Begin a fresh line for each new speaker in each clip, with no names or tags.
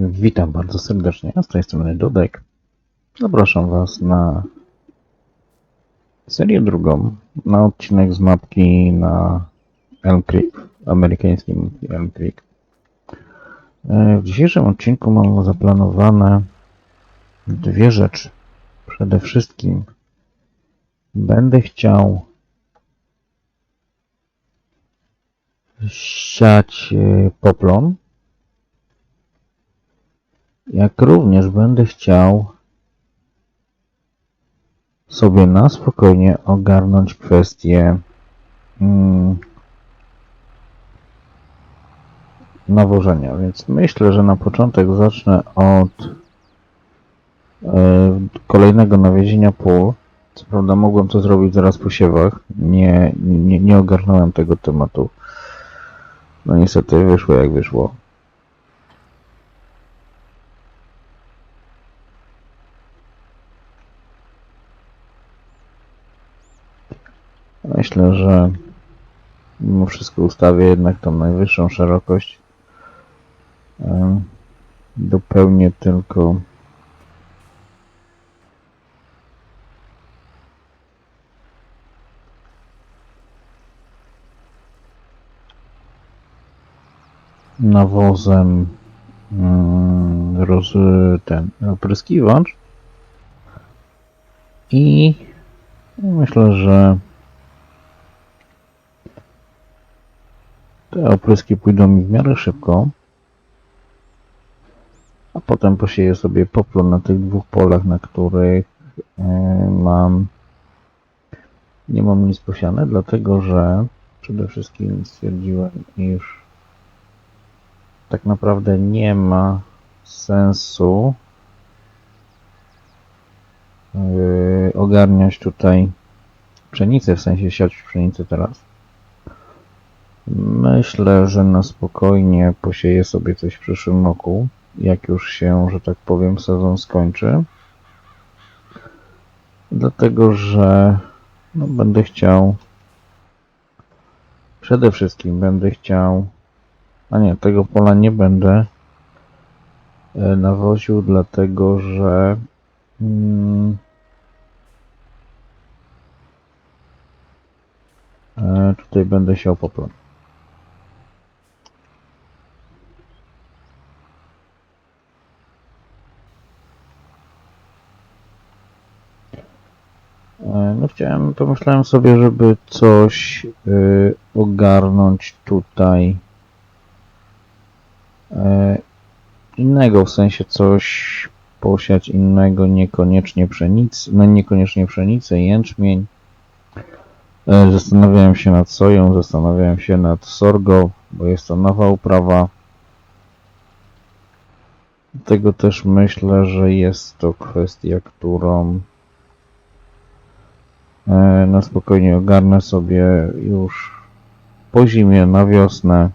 Witam bardzo serdecznie. Z tej strony Dudek. Zapraszam Was na serię drugą, na odcinek z mapki na Elm Creek, amerykańskim Elm Creek. E, W dzisiejszym odcinku mam zaplanowane dwie rzeczy. Przede wszystkim będę chciał siać e, poplon, jak również będę chciał sobie na spokojnie ogarnąć kwestię mm, nawożenia. Więc myślę, że na początek zacznę od e, kolejnego nawiezienia pól. Co prawda mogłem to zrobić zaraz po siewach. Nie, nie, nie ogarnąłem tego tematu. No niestety wyszło jak wyszło. Myślę, że mimo wszystko ustawię jednak tą najwyższą szerokość. Dopełnię tylko nawozem mm, roz, ten opryskiwacz i myślę, że te opryski pójdą mi w miarę szybko a potem posieję sobie poplon na tych dwóch polach, na których e, mam nie mam nic posiane, dlatego że przede wszystkim stwierdziłem, iż tak naprawdę nie ma sensu yy, ogarniać tutaj pszenicy, w sensie siać pszenicę teraz. Myślę, że na spokojnie posieję sobie coś w przyszłym roku, jak już się, że tak powiem, sezon skończy. Dlatego, że no, będę chciał przede wszystkim będę chciał a nie, tego pola nie będę e, nawoził, dlatego że mm, e, tutaj będę siał poplon. E, No chciałem, pomyślałem sobie, żeby coś y, ogarnąć tutaj e, innego, w sensie coś posiać innego, niekoniecznie pszenicy, no niekoniecznie pszenicę, jęczmień. E, Zastanawiałem się nad soją, zastanawiałem się nad sorgo, bo jest to nowa uprawa. Dlatego też myślę, że jest to kwestia, którą na spokojnie ogarnę sobie już po zimie, na wiosnę.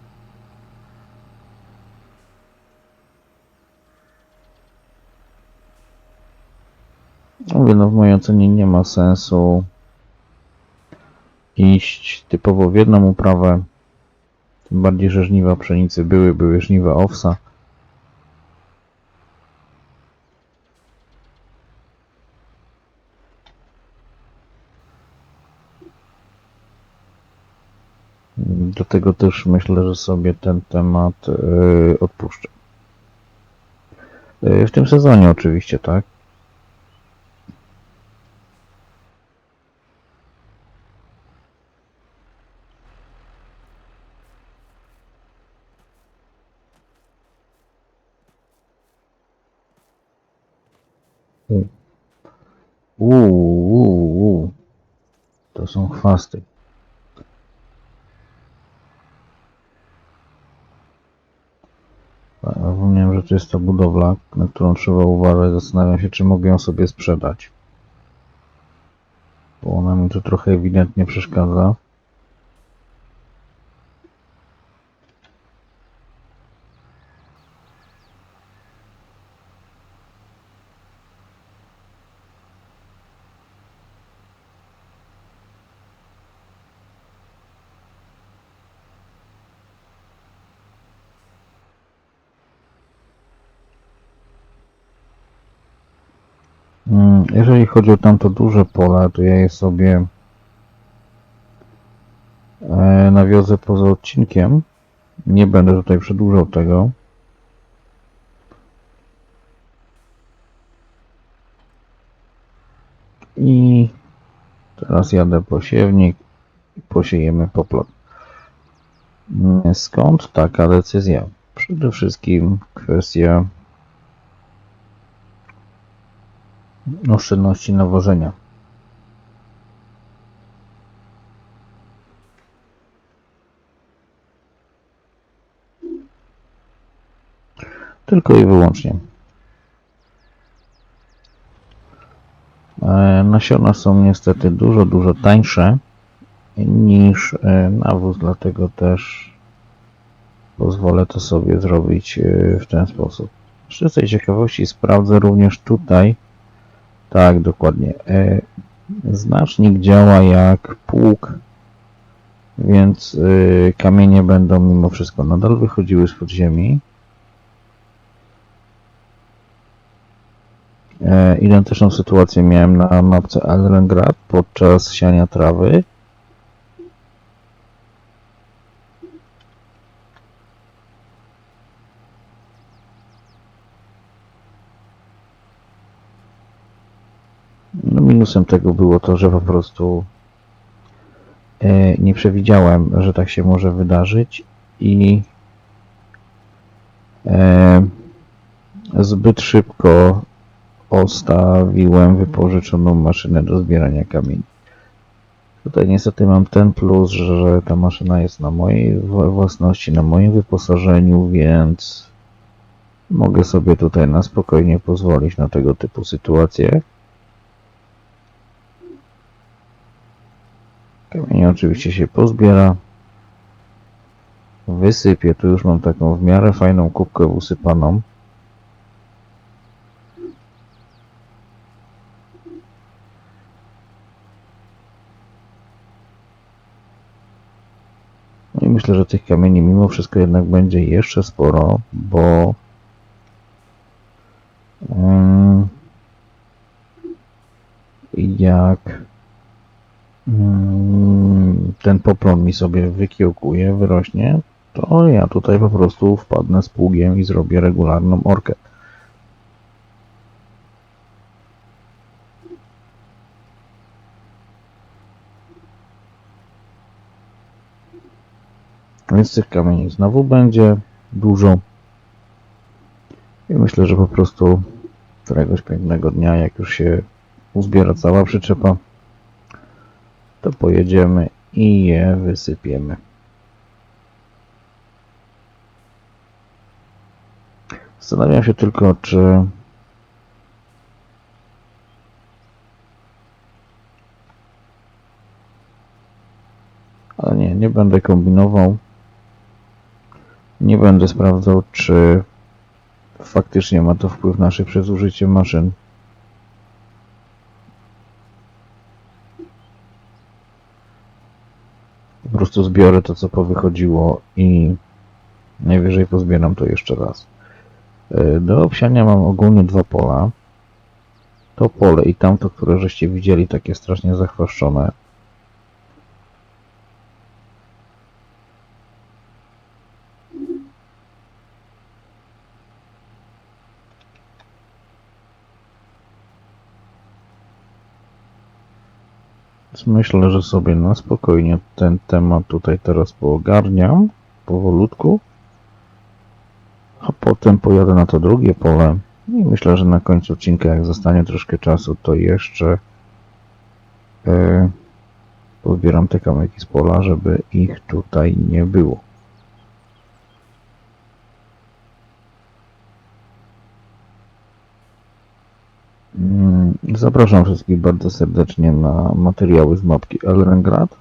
No w mojej ocenie nie ma sensu iść typowo w jedną uprawę. Tym bardziej, że żniwa pszenicy były, były żniwa owsa. Dlatego też myślę, że sobie ten temat yy, odpuszczę. Yy, w tym sezonie oczywiście, tak? Uuu, uuu, uuu. To są chwasty. A, Zapomniałem, że to jest ta budowla, na którą trzeba uważać. Zastanawiam się, czy mogę ją sobie sprzedać. Bo ona mi tu trochę ewidentnie przeszkadza. Jeżeli chodzi o tamto duże pole, to ja je sobie e, nawiozę poza odcinkiem. Nie będę tutaj przedłużał tego. I teraz jadę po siewnik i posiejemy poplot. Mm, Skąd taka decyzja? Przede wszystkim kwestia oszczędności nawożenia. Tylko i wyłącznie. E, Nasiona są niestety dużo, dużo tańsze niż e, nawóz, dlatego też pozwolę to sobie zrobić e, w ten sposób. Z ciekawości sprawdzę również tutaj. Tak, dokładnie. E, Znacznik działa jak pług, więc e, kamienie będą mimo wszystko nadal wychodziły z podziemi. E, Identyczną sytuację miałem na mapce Elrengrad podczas siania trawy. No, minusem tego było to, że po prostu e, nie przewidziałem, że tak się może wydarzyć i e, zbyt szybko ostawiłem wypożyczoną maszynę do zbierania kamieni. Tutaj niestety mam ten plus, że ta maszyna jest na mojej wła- własności, na moim wyposażeniu, więc mogę sobie tutaj na spokojnie pozwolić na tego typu sytuacje. Kamienie oczywiście się pozbiera. Wysypię. Tu już mam taką w miarę fajną kubkę usypaną. No i myślę, że tych kamieni mimo wszystko jednak będzie jeszcze sporo, bo ym, jak mm, ten poplon mi sobie wykiełkuje, wyrośnie, to ja tutaj po prostu wpadnę z pługiem i zrobię regularną orkę. Więc tych kamieni znowu będzie dużo. I myślę, że po prostu któregoś pięknego dnia, jak już się uzbiera cała przyczepa, to pojedziemy i je wysypiemy. Zastanawiam się tylko, czy ale nie, nie będę kombinował. Nie będę sprawdzał, czy faktycznie ma to wpływ na szybsze zużycie maszyn. Po zbiorę to, co powychodziło i najwyżej pozbieram to jeszcze raz. E, Do obsiania mam ogólnie dwa pola. To pole i tamto, które żeście widzieli, takie strasznie zachwaszczone. Myślę, że sobie na spokojnie ten temat tutaj teraz poogarniam powolutku. A potem pojadę na to drugie pole. I myślę, że na końcu odcinka, jak zostanie troszkę czasu, to jeszcze e, pozbieram te kamyki z pola, żeby ich tutaj nie było. Zapraszam wszystkich bardzo serdecznie na materiały z mapki Elrengrad.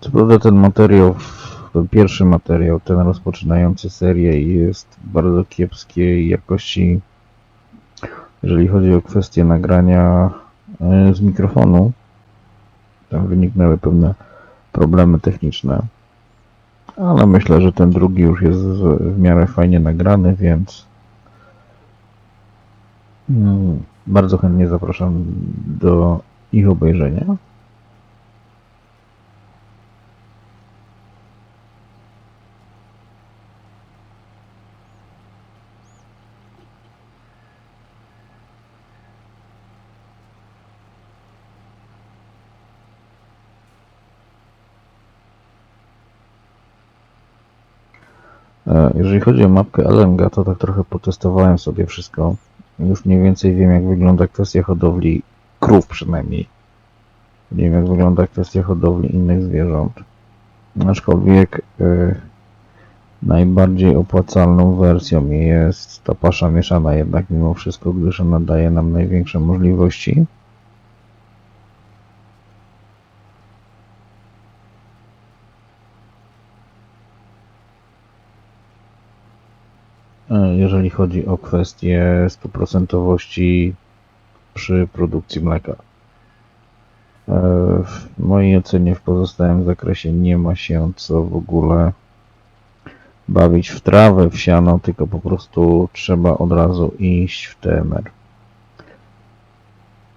Co prawda ten materiał to pierwszy materiał, ten rozpoczynający serię jest bardzo kiepskiej jakości, jeżeli chodzi o kwestię nagrania e, z mikrofonu. Tam wyniknęły pewne problemy techniczne. Ale myślę, że ten drugi już jest w w miarę fajnie nagrany, więc mm, bardzo chętnie zapraszam do ich obejrzenia. Jeżeli chodzi o mapkę LMG, to tak trochę potestowałem sobie wszystko. Już mniej więcej wiem, jak wygląda kwestia hodowli krów przynajmniej. Wiem, jak wygląda kwestia hodowli innych zwierząt. Aczkolwiek e, najbardziej opłacalną wersją jest ta pasza mieszana jednak mimo wszystko, gdyż ona daje nam największe możliwości. Jeżeli chodzi o kwestię stuprocentowości przy produkcji mleka. E, W mojej ocenie w pozostałym zakresie nie ma się co w ogóle bawić w trawę, w siano, tylko po prostu trzeba od razu iść w TMR.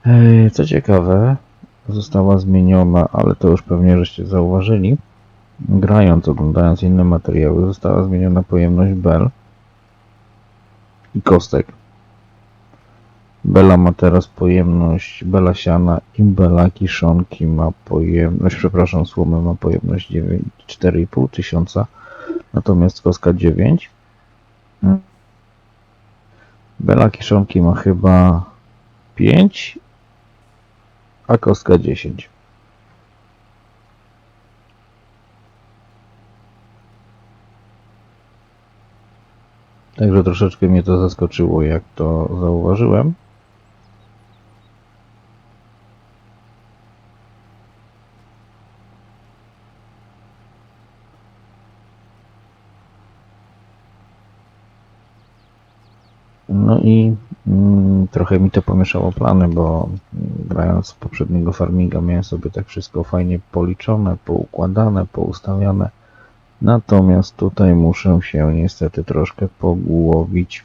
E, Co ciekawe, została zmieniona, ale to już pewnie żeście zauważyli, grając, oglądając inne materiały, została zmieniona pojemność bel i kostek. Bela ma teraz pojemność, bela siana i bela kiszonki ma pojemność, przepraszam, słomy ma pojemność 9 4,5 tysiąca, natomiast koska 9. Bela kiszonki ma chyba 5, a kostka 10. Także troszeczkę mnie to zaskoczyło, jak to zauważyłem. No i mm, trochę mi to pomieszało plany, bo grając w poprzedniego farminga miałem sobie tak wszystko fajnie policzone, poukładane, poustawiane. Natomiast tutaj muszę się niestety troszkę pogłowić.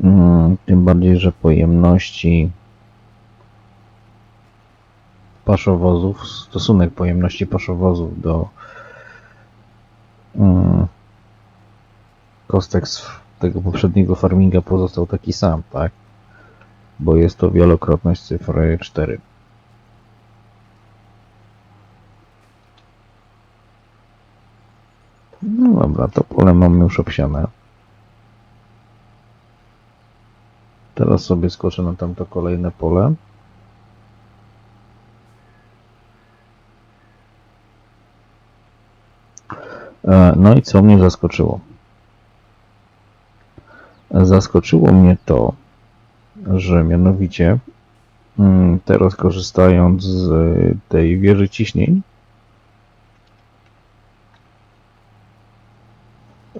Mm, Tym bardziej, że pojemności paszowozów, stosunek pojemności paszowozów do mm, kostek z tego poprzedniego farminga pozostał taki sam, tak? Bo jest to wielokrotność cyfry 4. No dobra, to pole mamy już obsiane. Teraz sobie skoczę na tamto kolejne pole. E, No i co mnie zaskoczyło? Zaskoczyło mnie to, że mianowicie mm, teraz korzystając z tej wieży ciśnień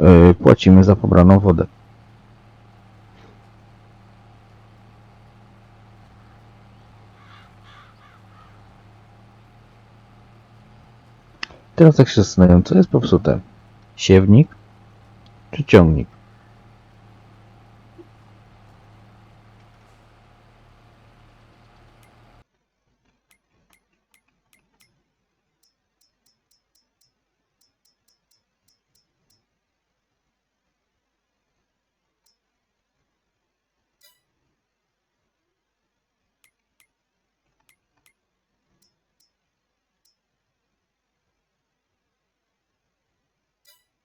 e, płacimy za pobraną wodę. Teraz tak się zastanawiam, co jest popsute? Siewnik czy ciągnik?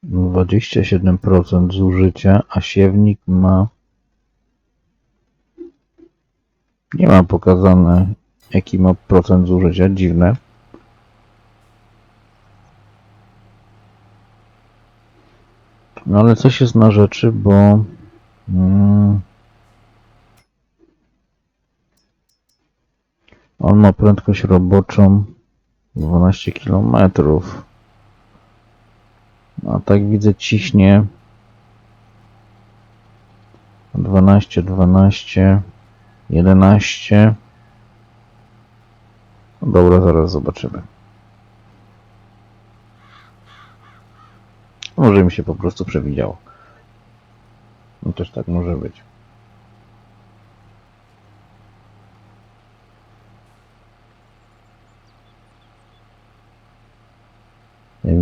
Dwadzieścia siedem procent zużycia, a siewnik ma nie ma pokazane jaki ma procent zużycia, dziwne. No ale coś jest na rzeczy, bo mm, On ma prędkość roboczą 12 km. A tak widzę ciśnie 12, 12, 11. No Dobra, zaraz zobaczymy. Może mi się po prostu przewidziało. No też tak może być. Ja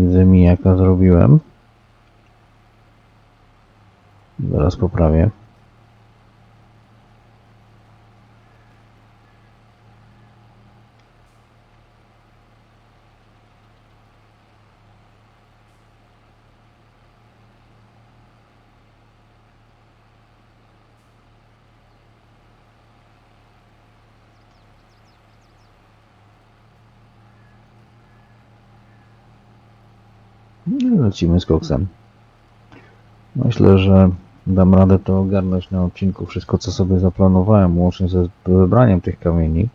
widzę mijaka zrobiłem. Zaraz poprawię. I Lecimy z koksem. Myślę, że dam radę to ogarnąć na odcinku. Wszystko, co sobie zaplanowałem, łącznie ze wybraniem tych kamieni.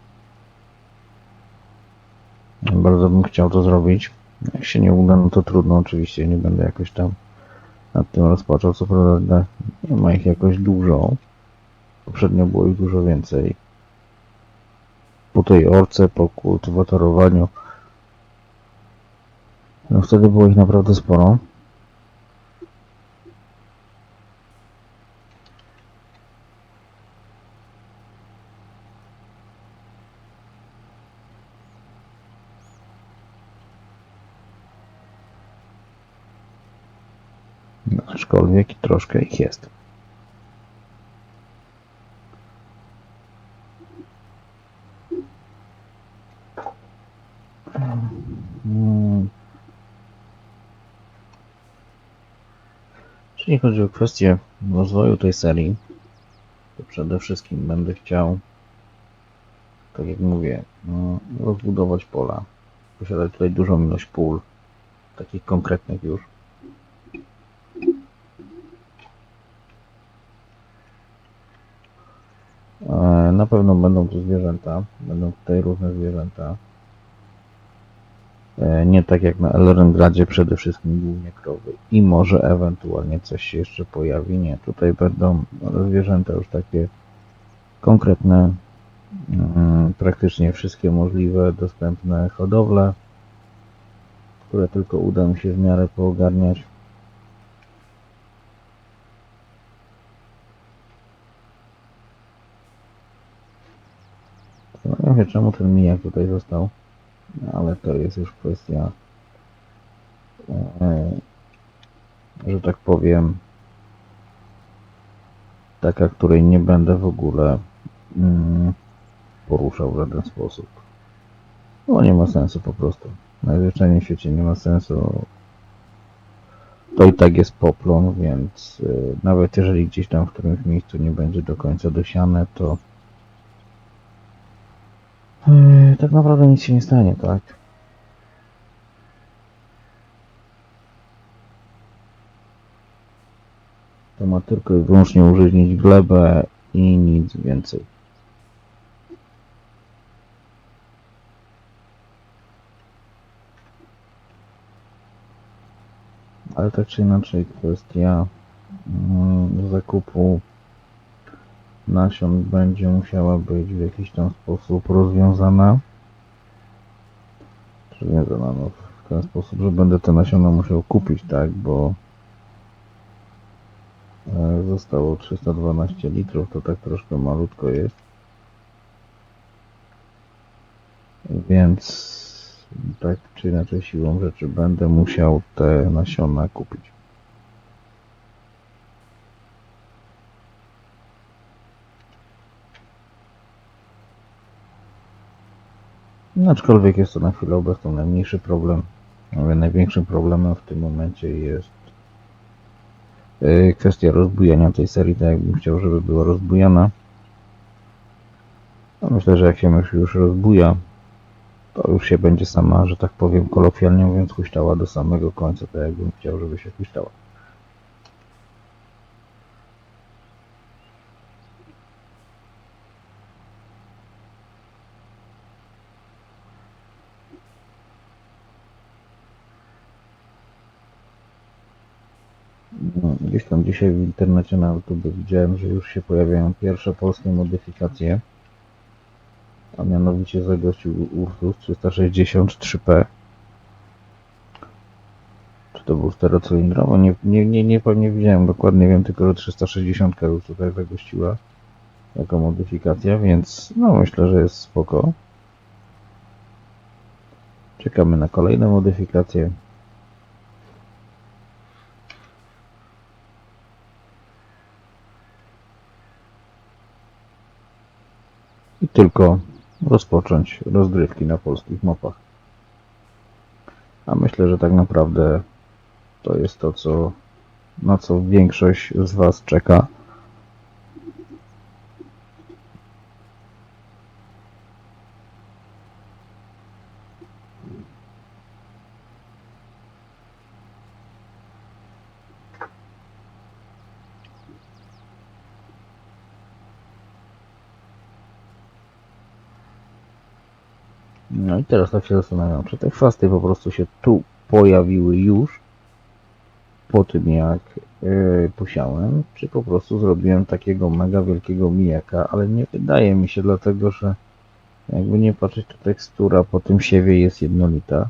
Bardzo bym chciał to zrobić. Jak się nie uda, no to trudno oczywiście. Nie będę jakoś tam nad tym rozpaczał. Co prawda nie ma ich jakoś dużo. Poprzednio było ich dużo więcej. Po tej orce, po kultywatorowaniu no wtedy było ich naprawdę sporo. No, aczkolwiek troszkę ich jest. Jeśli chodzi o kwestię rozwoju tej serii, to przede wszystkim będę chciał, tak jak mówię, no, rozbudować pola. Posiadać tutaj dużą ilość pól, takich konkretnych już. E, Na pewno będą tu zwierzęta, będą tutaj różne zwierzęta. E, Nie tak jak na Elrengradzie, przede wszystkim głównie krowy. I może ewentualnie coś się jeszcze pojawi. Nie, tutaj będą zwierzęta już takie konkretne, mm, praktycznie wszystkie możliwe dostępne hodowle, które tylko uda mi się w miarę poogarniać. Zastanawiam się, czemu ten mijak tutaj został. Ale to jest już kwestia, e, że tak powiem, taka, której nie będę w ogóle mm, poruszał w żaden sposób. No nie ma sensu po prostu. Najzwyczajniej w świecie nie ma sensu. To i tak jest poplon, więc y, nawet jeżeli gdzieś tam w którymś miejscu nie będzie do końca dosiane, to Yy, tak naprawdę nic się nie stanie, tak? To ma tylko i wyłącznie użyźnić glebę i nic więcej. Ale tak czy inaczej kwestia mm, zakupu nasion będzie musiała być w jakiś tam sposób rozwiązana. Rozwiązana no, w ten sposób, że będę te nasiona musiał kupić, tak, bo e, zostało 312 litrów, to tak troszkę malutko jest. Więc tak czy inaczej siłą rzeczy będę musiał te nasiona kupić. Aczkolwiek jest to na chwilę obecną najmniejszy problem. Największym problemem w tym momencie jest yy, kwestia rozbujania tej serii, tak jakbym chciał, żeby była rozbujana. No myślę, że jak się już rozbuja, to już się będzie sama, że tak powiem kolokwialnie mówiąc, huśtała do samego końca, tak jakbym chciał, żeby się huśtała. Gdzieś tam dzisiaj w internecie na YouTube widziałem, że już się pojawiają pierwsze polskie modyfikacje, a mianowicie zagościł Ursus 363P. Czy to był czterocylindrowy? Nie, nie, nie, nie, nie widziałem dokładnie, wiem tylko, że 360 już tutaj zagościła jako modyfikacja, więc no myślę, że jest spoko. Czekamy na kolejne modyfikacje. Tylko rozpocząć rozgrywki na polskich mapach. A myślę, że tak naprawdę to jest to, co, na co większość z Was czeka. No i teraz tak się zastanawiam, czy te chwasty po prostu się tu pojawiły już po tym jak yy, posiałem, czy po prostu zrobiłem takiego mega wielkiego mijaka, ale nie wydaje mi się dlatego, że jakby nie patrzeć, to tekstura po tym siewie jest jednolita.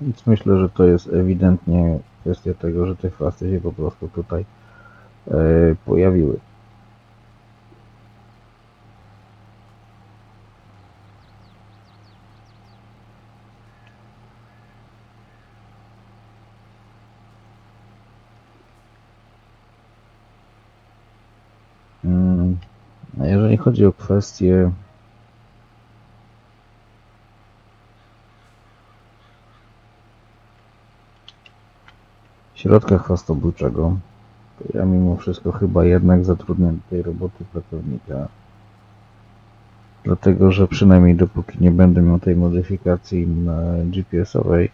Więc myślę, że to jest ewidentnie kwestia tego, że te chwasty się po prostu tutaj yy, pojawiły. A jeżeli chodzi o kwestię środka chwastobójczego, to ja mimo wszystko chyba jednak zatrudnię do tej roboty pracownika. Dlatego, że przynajmniej dopóki nie będę miał tej modyfikacji GPS-owej,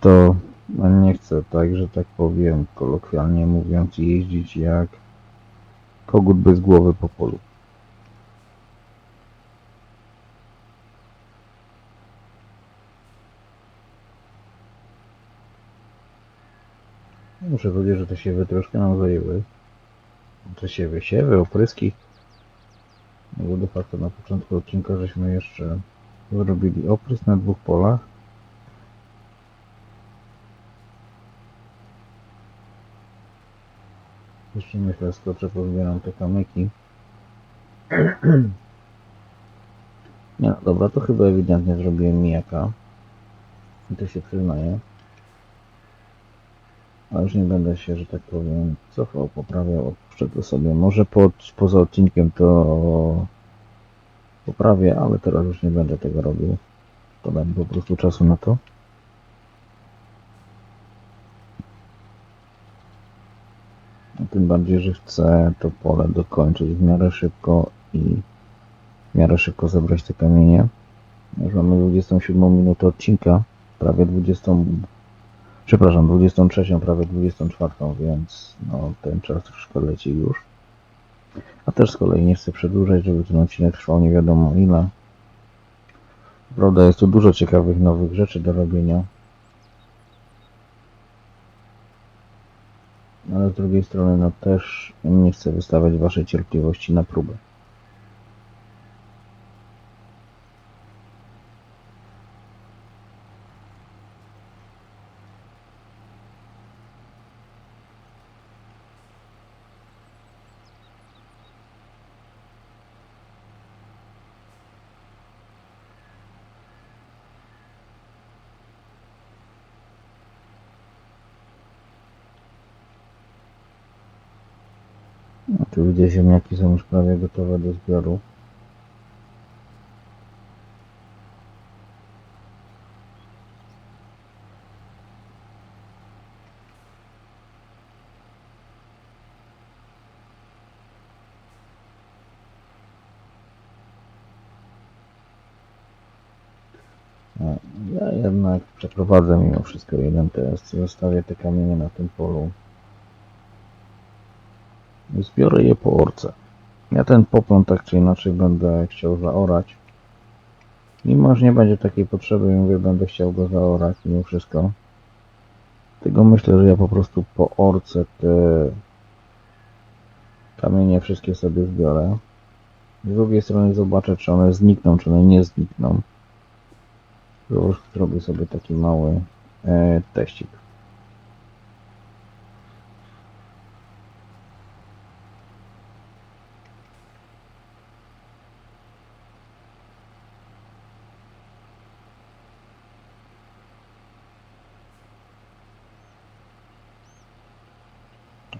to no nie chcę tak, że tak powiem, kolokwialnie mówiąc, jeździć jak kogut bez głowy po polu. Muszę powiedzieć, że te siewy troszkę nam zajęły. Te siewy, siewy, opryski. No bo de facto na początku odcinka żeśmy jeszcze zrobili oprysk na dwóch polach. Jeszcze myślę, skoczę, pozbieram te kamyki. Nie no, dobra, to chyba ewidentnie zrobiłem mijaka. I to się przyznaję. A już nie będę się, że tak powiem, cofał, poprawiał, odpuszczę to sobie. Może po, poza odcinkiem to poprawię, ale teraz już nie będę tego robił. Podam po prostu czasu na to. Tym bardziej, że chcę to pole dokończyć w miarę szybko i w miarę szybko zebrać te kamienie. Już mamy 27 minutę odcinka, prawie 20, przepraszam, 23, prawie 24, więc no, ten czas troszkę leci już. A też z kolei nie chcę przedłużać, żeby ten odcinek trwał nie wiadomo ile. Prawda, jest tu dużo ciekawych nowych rzeczy do robienia. Ale z drugiej strony, no też nie chcę wystawiać waszej cierpliwości na próbę. A tu widzę ziemniaki są już prawie gotowe do zbioru. Ja jednak przeprowadzę mimo wszystko jeden test. Zostawię te kamienie na tym polu. Zbiorę je po orce. Ja ten popon tak czy inaczej będę chciał zaorać. Mimo, że nie będzie takiej potrzeby, mówię, będę chciał go zaorać mimo wszystko. Tego myślę, że ja po prostu po orce te kamienie wszystkie sobie zbiorę. Z drugiej strony zobaczę, czy one znikną, czy one nie znikną. Już zrobię sobie taki mały e, teścik.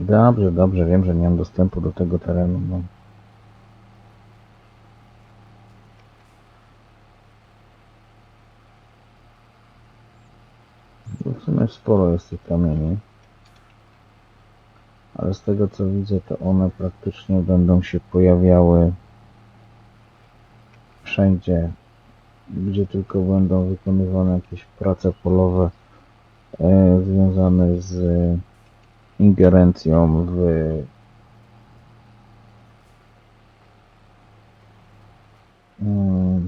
Dobrze, dobrze, wiem, że nie mam dostępu do tego terenu. No. No W sumie sporo jest tych kamieni. Ale z tego co widzę, to one praktycznie będą się pojawiały wszędzie, gdzie tylko będą wykonywane jakieś prace polowe e, związane z ingerencją w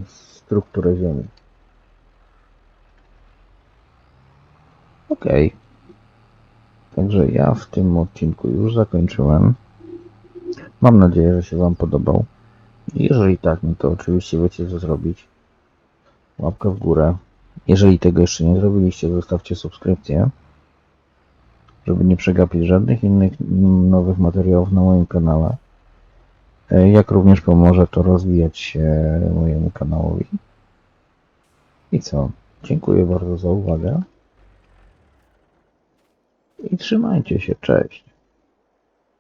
strukturę Ziemi. Okej. Także ja w tym odcinku już zakończyłem. Mam nadzieję, że się Wam podobał. Jeżeli tak, no to oczywiście wiecie co zrobić. Łapka w górę. Jeżeli tego jeszcze nie zrobiliście, zostawcie subskrypcję żeby nie przegapić żadnych innych nowych materiałów na moim kanale. E, Jak również pomoże to rozwijać się mojemu kanałowi. I co? Dziękuję bardzo za uwagę. I trzymajcie się. Cześć.